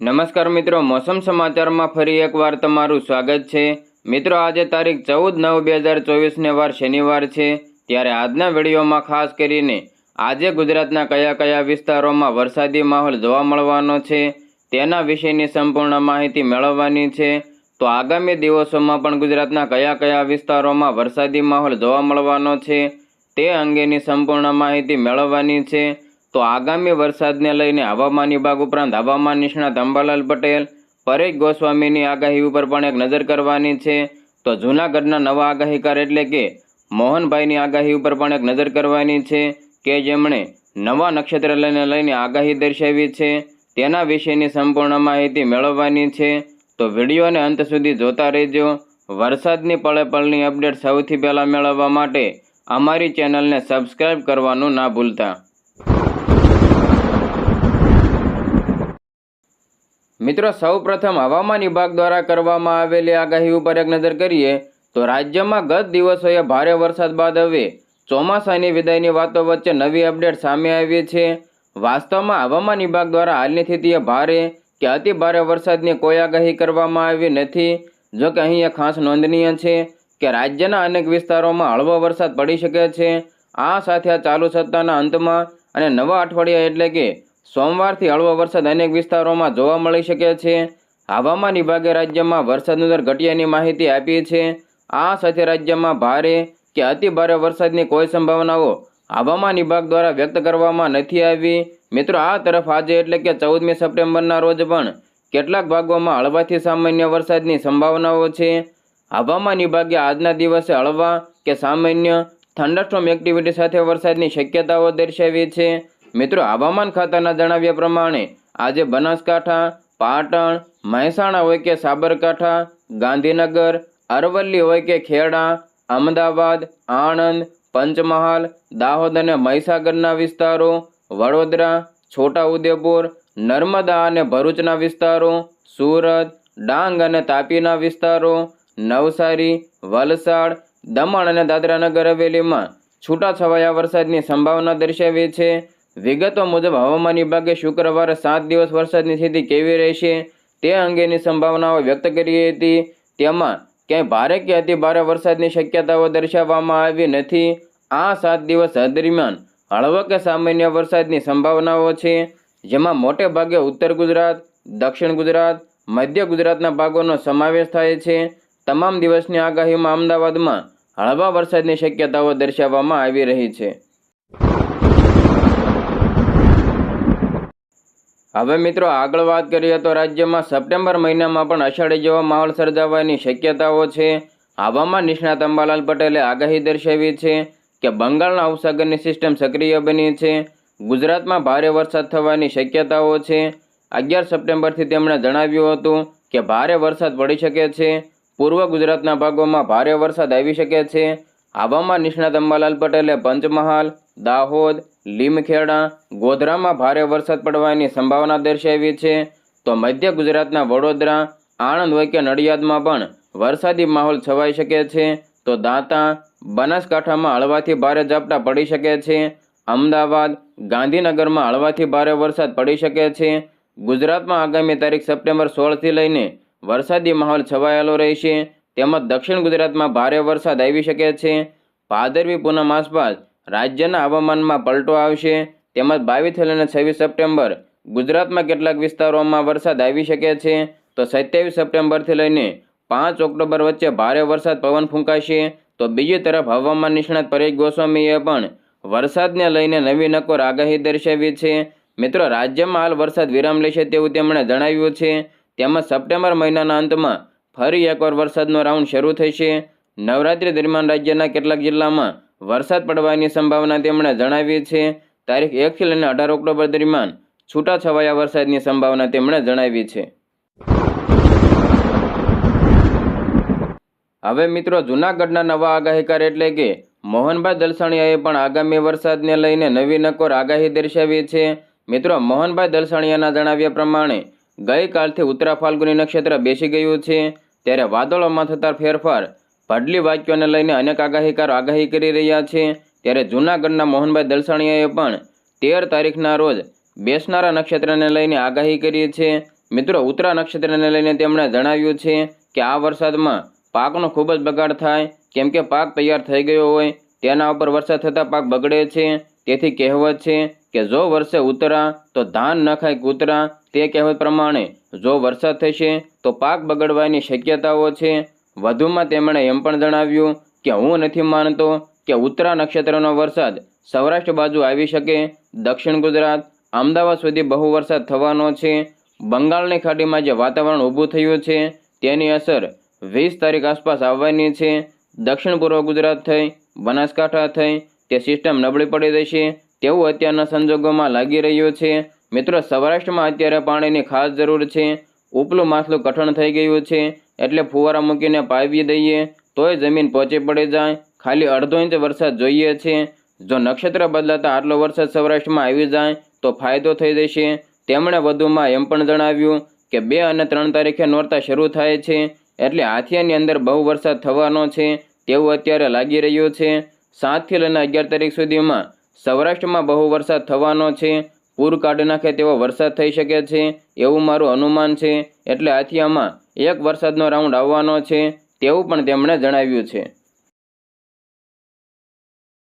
નમસ્કાર મિત્રો, મોસમ સમાચારમાં ફરી એકવાર તમારું સ્વાગત છે. મિત્રો, આજે તારીખ ચૌદ નવ બે હજાર ચોવીસને વાર શનિવાર છે. ત્યારે આજના વિડીયોમાં ખાસ કરીને આજે ગુજરાતના કયા કયા વિસ્તારોમાં વરસાદી માહોલ જોવા મળવાનો છે, તેના વિશેની સંપૂર્ણ માહિતી મેળવવાની છે. તો આગામી દિવસોમાં પણ ગુજરાતના કયા કયા વિસ્તારોમાં વરસાદી માહોલ જોવા મળવાનો છે, તે અંગેની સંપૂર્ણ માહિતી મેળવવાની છે. તો આગામી વરસાદને લઈને હવામાન વિભાગ ઉપરાંત હવામાન નિષ્ણાત અંબાલાલ પટેલ, પરેશ ગોસ્વામીની આગાહી ઉપર પણ એક નજર કરવાની છે. તો જૂનાગઢના નવા આગાહીકાર એટલે કે મોહનભાઈની આગાહી ઉપર પણ એક નજર કરવાની છે કે જેમણે નવા નક્ષત્ર લઈને લઈને આગાહી દર્શાવી છે. તેના વિશેની સંપૂર્ણ માહિતી મેળવવાની છે. તો વિડીયોને અંત સુધી જોતા રહેજો. વરસાદની પળે પળની અપડેટ સૌથી પહેલાં મેળવવા માટે અમારી ચેનલને સબસ્ક્રાઈબ કરવાનું ના ભૂલતા. મિત્રો, સૌપ્રથમ હવામાન વિભાગ દ્વારા કરવામાં આવેલી આગાહી ઉપર એક નજર કરીએ તો રાજ્યમાં ગત દિવસોએ ભારે વરસાદ બાદ હવે ચોમાસાની વિદાયની વાતો વચ્ચે નવી અપડેટ સામે આવી છે. વાસ્તવમાં હવામાન વિભાગ દ્વારા હાલની સ્થિતિએ ભારે કે અતિ ભારે વરસાદની કોઈ આગાહી કરવામાં આવી નથી. જો કે અહીં ખાસ નોંધનીય છે કે રાજ્યના અનેક વિસ્તારોમાં હળવો વરસાદ પડી શકે છે. આ સાથે આ ચાલુ સપ્તાહના અંતમાં અને નવા અઠવાડિયા એટલે કે સોમવારથી હળવો વરસાદ અનેક વિસ્તારોમાં જોવા મળી શકે છે. હવામાન વિભાગે રાજ્યમાં વરસાદની દર ઘટ્યાની માહિતી આપી છે. આ સાથે રાજ્યમાં ભારે કે અતિભારે વરસાદની કોઈ સંભાવનાઓ હવામાન વિભાગ દ્વારા વ્યક્ત કરવામાં નથી આવી. મિત્રો, આ તરફ આજે એટલે કે ચૌદમી સપ્ટેમ્બરના રોજ પણ કેટલાક ભાગોમાં હળવાથી સામાન્ય વરસાદની સંભાવનાઓ છે. હવામાન વિભાગે આજના દિવસે હળવા કે સામાન્ય થંડરસ્ટોમ એક્ટિવિટી સાથે વરસાદની શક્યતાઓ દર્શાવી છે. મિત્રો, હવામાન ખાતાના જણાવ્યા પ્રમાણે આજે બનાસકાંઠા, પાટણ, મહેસાણા હોય કે સાબરકાંઠા, ગાંધીનગર, અરવલ્લી હોય કે ખેડા, અમદાવાદ, આણંદ, પંચમહાલ, દાહોદ અને મહીસાગરના વિસ્તારો, વડોદરા, છોટાઉદેપુર, નર્મદા અને ભરૂચના વિસ્તારો, સુરત, ડાંગ અને તાપીના વિસ્તારો, નવસારી, વલસાડ, દમણ અને દાદરાનગર હવેલીમાં છૂટાછવાયા વરસાદની સંભાવના દર્શાવી છે. વિગતો મુજબ હવામાન વિભાગે શુક્રવારે સાત દિવસ વરસાદની સ્થિતિ કેવી રહેશે તે અંગેની સંભાવનાઓ વ્યક્ત કરી હતી. તેમાં ક્યાંય ભારે કે અતિભારે વરસાદની શક્યતાઓ દર્શાવવામાં આવી નથી. આ સાત દિવસ દરમિયાન હળવો કે સામાન્ય વરસાદની સંભાવનાઓ છે, જેમાં મોટે ભાગે ઉત્તર ગુજરાત, દક્ષિણ ગુજરાત, મધ્ય ગુજરાતના ભાગોનો સમાવેશ થાય છે. તમામ દિવસની આગાહીમાં અમદાવાદમાં હળવા વરસાદની શક્યતાઓ દર્શાવવામાં આવી રહી છે. હવે મિત્રો આગળ વાત કરીએ તો રાજ્યમાં સપ્ટેમ્બર મહિનામાં પણ અષાઢી જેવો માહોલ સર્જાવાની શક્યતાઓ છે. હવામાન નિષ્ણાત અંબાલાલ પટેલે આગાહી દર્શાવી છે કે બંગાળના ઉપસાગરની સિસ્ટમ સક્રિય બની છે. ગુજરાતમાં ભારે વરસાદ થવાની શક્યતાઓ છે. અગિયાર સપ્ટેમ્બરથી તેમણે જણાવ્યું હતું કે ભારે વરસાદ પડી શકે છે. પૂર્વ ગુજરાતના ભાગોમાં ભારે વરસાદ આવી શકે છે. હવામાન નિષ્ણાત અંબાલાલ પટેલે પંચમહાલ, દાહોદ, લીમખેડા, ગોધરામાં ભારે વરસાદ પડવાની સંભાવના દર્શાવી છે. તો મધ્ય ગુજરાતના વડોદરા, આણંદ હોય કે નડિયાદમાં પણ વરસાદી માહોલ છવાઈ શકે છે. તો દાંતા, બનાસકાંઠામાં હળવાથી ભારે ઝાપટા પડી શકે છે. અમદાવાદ, ગાંધીનગરમાં હળવાથી ભારે વરસાદ પડી શકે છે. ગુજરાતમાં આગામી તારીખ સપ્ટેમ્બર સોળથી લઈને વરસાદી માહોલ છવાયેલો રહેશે. તેમજ દક્ષિણ ગુજરાતમાં ભારે વરસાદ આવી શકે છે. ભાદરવી પૂનમ આસપાસ રાજ્યના હવામાનમાં પલટો આવશે. તેમજ બાવીસ અને છવ્વીસ સપ્ટેમ્બર ગુજરાતમાં કેટલાક વિસ્તારોમાં વરસાદ આવી શકે છે. તો સત્યાવીસ સપ્ટેમ્બરથી લઈને પાંચ ઓક્ટોબર વચ્ચે ભારે વરસાદ પવન ફૂંકાશે. તો બીજી તરફ હવામાન નિષ્ણાત પરેશ ગોસ્વામીએ પણ વરસાદને લઈને નવી નકોર આગાહી દર્શાવી છે. મિત્રો, રાજ્યમાં હાલ વરસાદ વિરામ લેશે તેવું તેમણે જણાવ્યું છે. તેમજ સપ્ટેમ્બર મહિનાના અંતમાં ફરી એકવાર વરસાદનો રાઉન્ડ શરૂ થશે નવરાત્રી દરમિયાન રાજ્યના કેટલાક જિલ્લામાં વરસાદ પડવાની સંભાવના તેમણે જણાવી છે. તારીખ એકથી લઈને અઢાર ઓક્ટોબર દરમિયાન છૂટાછવાયા વરસાદની સંભાવના તેમણે જણાવી છે. હવે મિત્રો, જૂનાગઢના નવા આગાહીકાર એટલે કે મોહનભાઈ દલસાણિયાએ પણ આગામી વરસાદને લઈને નવી નકોર આગાહી દર્શાવી છે. મિત્રો, મોહનભાઈ દલસાણિયાના જણાવ્યા પ્રમાણે ગઈકાલથી ઉત્તરા ફાલ્ગુની નક્ષત્ર બેસી ગયું છે. ત્યારે વાદળોમાં થતા ફેરફાર, ભડલી વાક્યોને લઈને અનેક આગાહીકારો આગાહી કરી રહ્યા છે. ત્યારે જૂનાગઢના મોહનભાઈ દલસાણીયાએ પણ તેર તારીખના રોજ બેસનારા નક્ષત્રને લઈને આગાહી કરી છે. મિત્રો, ઉત્તરા નક્ષત્રને લઈને તેમણે જણાવ્યું છે કે આ વરસાદમાં પાકનો ખૂબ જ બગાડ થાય. કેમ કે પાક તૈયાર થઈ ગયો હોય, તેના ઉપર વરસાદ થતાં પાક બગડે છે. તેથી કહેવત છે કે જો વર્ષે ઉતરા, તો ધાન ન ખાય કૂતરા. તે કહેવત પ્રમાણે, જો વરસાદ થશે, તો પાક બગડવાની શક્યતાઓ છે. વધુમાં તેમણે એમ પણ જણાવ્યું કે હું નથી માનતો કે ઉત્તરા નક્ષત્રનો વરસાદ સૌરાષ્ટ્ર બાજુ આવી શકે. દક્ષિણ ગુજરાત, અમદાવાદ સુધી બહુ વરસાદ થવાનો છે. બંગાળની ખાડીમાં જે વાતાવરણ ઊભું થયું છે, તેની અસર વીસ તારીખ આસપાસ આવવાની છે. દક્ષિણ પૂર્વ ગુજરાત થઈ, બનાસકાંઠા થઈ તે સિસ્ટમ નબળી પડી રહેશે તેવું અત્યારના સંજોગોમાં લાગી રહ્યું છે. મિત્રો, સૌરાષ્ટ્રમાં અત્યારે પાણીની ખાસ જરૂર છે. ઉપલું માછલું કઠણ થઈ ગયું છે. એટલે ફુવારા મૂકીને પાવી દઈએ, તોય જમીન પહોંચી પડી જાય. ખાલી અડધો ઇંચ વરસાદ જોઈએ છે. જો નક્ષત્ર બદલાતા આટલો વરસાદ સૌરાષ્ટ્રમાં આવી જાય, તો ફાયદો થઈ જશે. તેમણે વધુમાં એમ પણ જણાવ્યું કે બે અને ત્રણ તારીખે નોરતા શરૂ થાય છે. એટલે હાથિયાની અંદર બહુ વરસાદ થવાનો છે. તેવું અત્યારે લાગી રહ્યું છે. સાતથી લઈને અગિયાર તારીખ સુધીમાં સૌરાષ્ટ્રમાં બહુ વરસાદ થવાનો છે. પૂર કાઢી નાખે તેવો વરસાદ થઈ શકે છે. એવું મારું અનુમાન છે. એટલે હાથિયામાં એક વરસાદનો રાઉન્ડ આવવાનો છે. તેવું પણ તેમણે જણાવ્યું છે.